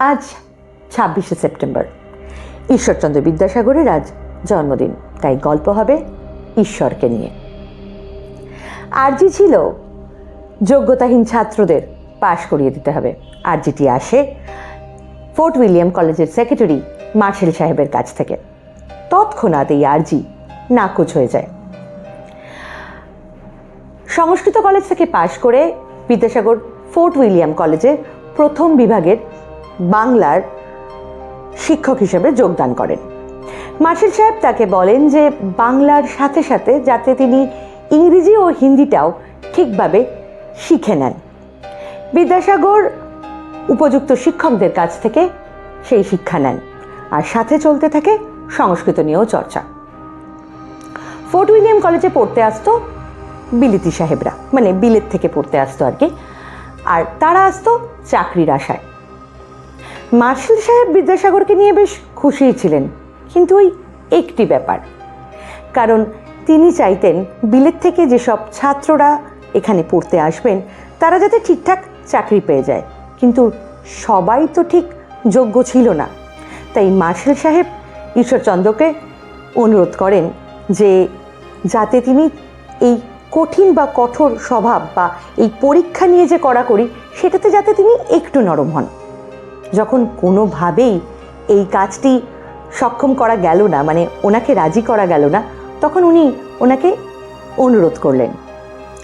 আজ ছাব্বিশে সেপ্টেম্বর। ঈশ্বরচন্দ্র বিদ্যাসাগরের আজ জন্মদিন, তাই গল্প হবে ঈশ্বরকে নিয়ে। আরজি ছিল যোগ্যতাহীন ছাত্রদের পাশ করিয়ে দিতে হবে। আরজিটি আসে ফোর্ট উইলিয়াম কলেজের সেক্রেটারি মার্শেল সাহেবের কাছ থেকে। তৎক্ষণাৎ এই আরজি নাকচ হয়ে যায়। সংস্কৃত কলেজ থেকে পাশ করে বিদ্যাসাগর ফোর্ট উইলিয়াম কলেজে প্রথম বিভাগের বাংলার শিক্ষক হিসেবে যোগদান করেন। মার্শেল সাহেব তাকে বলেন যে, বাংলার সাথে সাথে যাতে তিনি ইংরেজি ও হিন্দিটাও ঠিকভাবে শিখে নেন। বিদ্যাসাগর উপযুক্ত শিক্ষকদের কাছ থেকে সেই শিক্ষা নেন আর সাথে চলতে থাকে সংস্কৃত নিয়েও চর্চা। ফোর্ট উইলিয়াম কলেজে পড়তে আসতো বিলিতি সাহেবরা মানে বিলেত থেকে পড়তে আসতো আর কি। আর তারা আসতো চাকরির আশায়। মার্শাল সাহেব বিদ্যাসাগরকে নিয়ে বেশ খুশিই ছিলেন, কিন্তু ওই একটি ব্যাপার। কারণ তিনি চাইতেন বিলেত থেকে যেসব ছাত্ররা এখানে পড়তে আসবেন, তারা যাতে ঠিকঠাক চাকরি পেয়ে যায়। কিন্তু সবাই তো ঠিক যোগ্য ছিল না। তাই মার্শাল সাহেব ঈশ্বরচন্দ্রকে অনুরোধ করেন যে, যাতে তিনি এই কঠিন বা কঠোর স্বভাব বা এই পরীক্ষা নিয়ে যে কড়াকড়ি, সেটাতে যাতে তিনি একটু নরম হন। যখন কোনোভাবেই এই কাজটি সক্ষম করা গেল না মানে ওনাকে রাজি করা গেল না, তখন উনি ওনাকে অনুরোধ করলেন।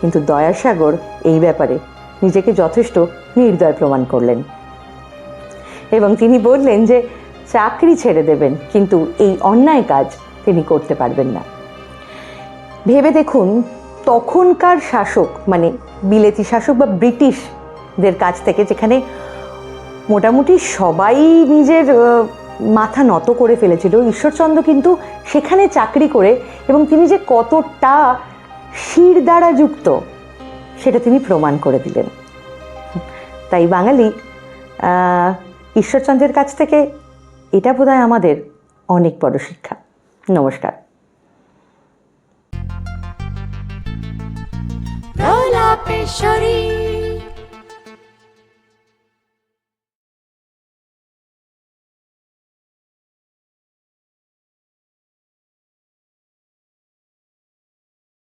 কিন্তু দয়াসাগর এই ব্যাপারে নিজেকে যথেষ্ট নির্দয় প্রমাণ করলেন। এবং তিনি বললেন যে, চাকরি ছেড়ে দেবেন, কিন্তু এই অন্যায় কাজ তিনি করতে পারবেন না। ভেবে দেখুন, তখনকার শাসক মানে বিলেতি শাসক বা ব্রিটিশদের কাছ থেকে যেখানে মোটামুটি সবাই নিজের মাথা নত করে ফেলেছিল। ঈশ্বরচন্দ্র কিন্তু সেখানে চাকরি করে এবং তিনি যে কতটা শির দ্বারা যুক্ত, সেটা তিনি প্রমাণ করে দিলেন। তাই বাঙালি ঈশ্বরচন্দ্রের কাছ থেকে এটা বোধহয় আমাদের অনেক বড় শিক্ষা। নমস্কার। প্রলাপেশ্বরী।